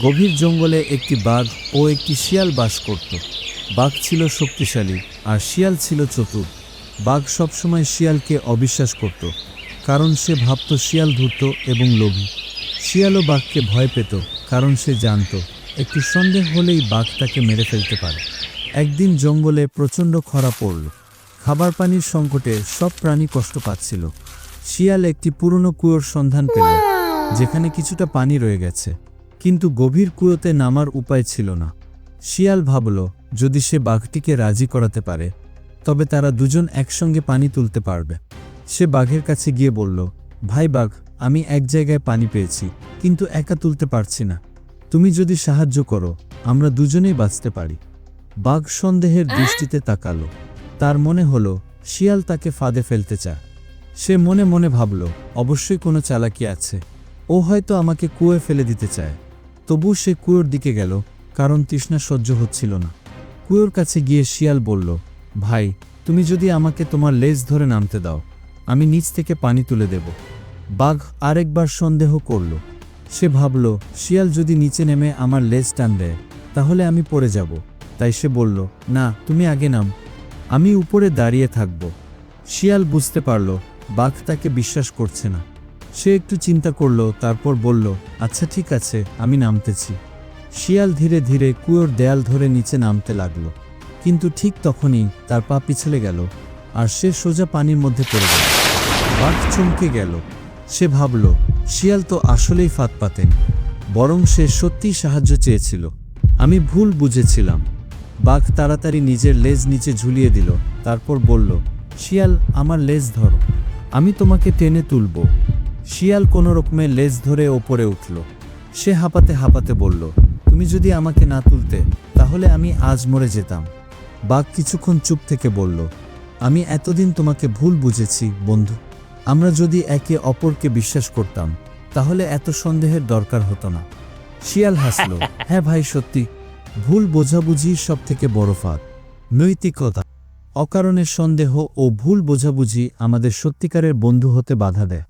গভীর জঙ্গলে একটি বাঘ ও একটি শিয়াল বাস করত। বাঘ ছিল শক্তিশালী আর শিয়াল ছিল চতুর। বাঘ সবসময় শিয়ালকে অবিশ্বাস করত, কারণ সে ভাবত শিয়াল ধূর্ত এবং লোভী। শিয়ালও বাঘকে ভয় পেত, কারণ সে জানত, একটু সন্দেহ হলেই বাঘ তাকে মেরে ফেলতে পারে। একদিন জঙ্গলে প্রচণ্ড খরা পড়ল। খাবার পানির সংকটে সব প্রাণী কষ্ট পাচ্ছিল। শিয়াল একটি পুরনো কুয়োর সন্ধান পেল, যেখানে কিছুটা পানি রয়ে গেছে। কিন্তু গভীর কুয়োতে নামার উপায় ছিল না। শিয়াল ভাবল, যদি সে বাঘটিকে রাজি করাতে পারে, তবে তারা দুজন একসঙ্গে পানি তুলতে পারবে। সে বাঘের কাছে গিয়ে বলল, ভাই বাঘ, আমি এক জায়গায় পানি পেয়েছি, কিন্তু একা তুলতে পারছি না। তুমি যদি সাহায্য করো, আমরা দুজনেই বাঁচতে পারি। বাঘ সন্দেহের দৃষ্টিতে তাকালো। তার মনে হলো, শিয়াল তাকে ফাঁদে ফেলতে চায়। সে মনে মনে ভাবল, অবশ্যই কোনো চালাকি আছে। ও হয়তো আমাকে কুয়োয় ফেলে দিতে চায়। তবু সে কুয়োর দিকে গেল, কারণ তৃষ্ণা সহ্য হচ্ছিল না। কুয়োর কাছে গিয়ে শিয়াল বলল, ভাই, তুমি যদি আমাকে তোমার লেজ ধরে নামতে দাও, আমি নিচ থেকে পানি তুলে দেব। বাঘ আরেকবার সন্দেহ করল। সে ভাবল, শিয়াল যদি নিচে নেমে আমার লেজ টান দেয়, তাহলে আমি পড়ে যাব। তাই সে বলল, না, তুমি আগে নাম, আমি উপরে দাঁড়িয়ে থাকব। শিয়াল বুঝতে পারল, বাঘ তাকে বিশ্বাস করছে না। সে একটু চিন্তা করল, তারপর বলল আচ্ছা ঠিক আছে, আমি নামতেছি। শিয়াল ধীরে ধীরে কুয়োর দেয়াল ধরে নিচে নামতে লাগল। কিন্তু ঠিক তখনই তার পা পিছলে গেল, আর সে সোজা পানির মধ্যে পড়ে গেল। বাঘ চমকে গেল। সে ভাবল, শিয়াল তো আসলেই ফাঁদ পাতেন। বরং সে সত্যিই সাহায্য চেয়েছিল। আমি ভুল বুঝেছিলাম। বাঘ তাড়াতাড়ি নিজের লেজ নিচে ঝুলিয়ে দিল, তারপর বলল, শিয়াল, আমার লেজ ধরো। আমি তোমাকে টেনে তুলব। শিয়াল কোনো রকমে লেজ ধরে ওপরে উঠল। সে হাঁপাতে হাঁপাতে বলল তুমি যদি আমাকে না তুলতে তাহলে আমি আজ মরে যেতাম। বাঘ কিছুক্ষণ চুপ থেকে বলল আমি এতদিন তোমাকে ভুল বুঝেছি বন্ধু। আমরা যদি একে অপরকে বিশ্বাস করতাম তাহলে এত সন্দেহের দরকার হতো না। শিয়াল হাসল হ্যাঁ ভাই সত্যি। ভুল বোঝাবুঝির সব থেকে বড় ফাঁদ। নৈতিকতা অকারণে সন্দেহ ও ভুল বোঝাবুঝি আমাদের সত্যিকারের বন্ধু হতে বাধা দেয়।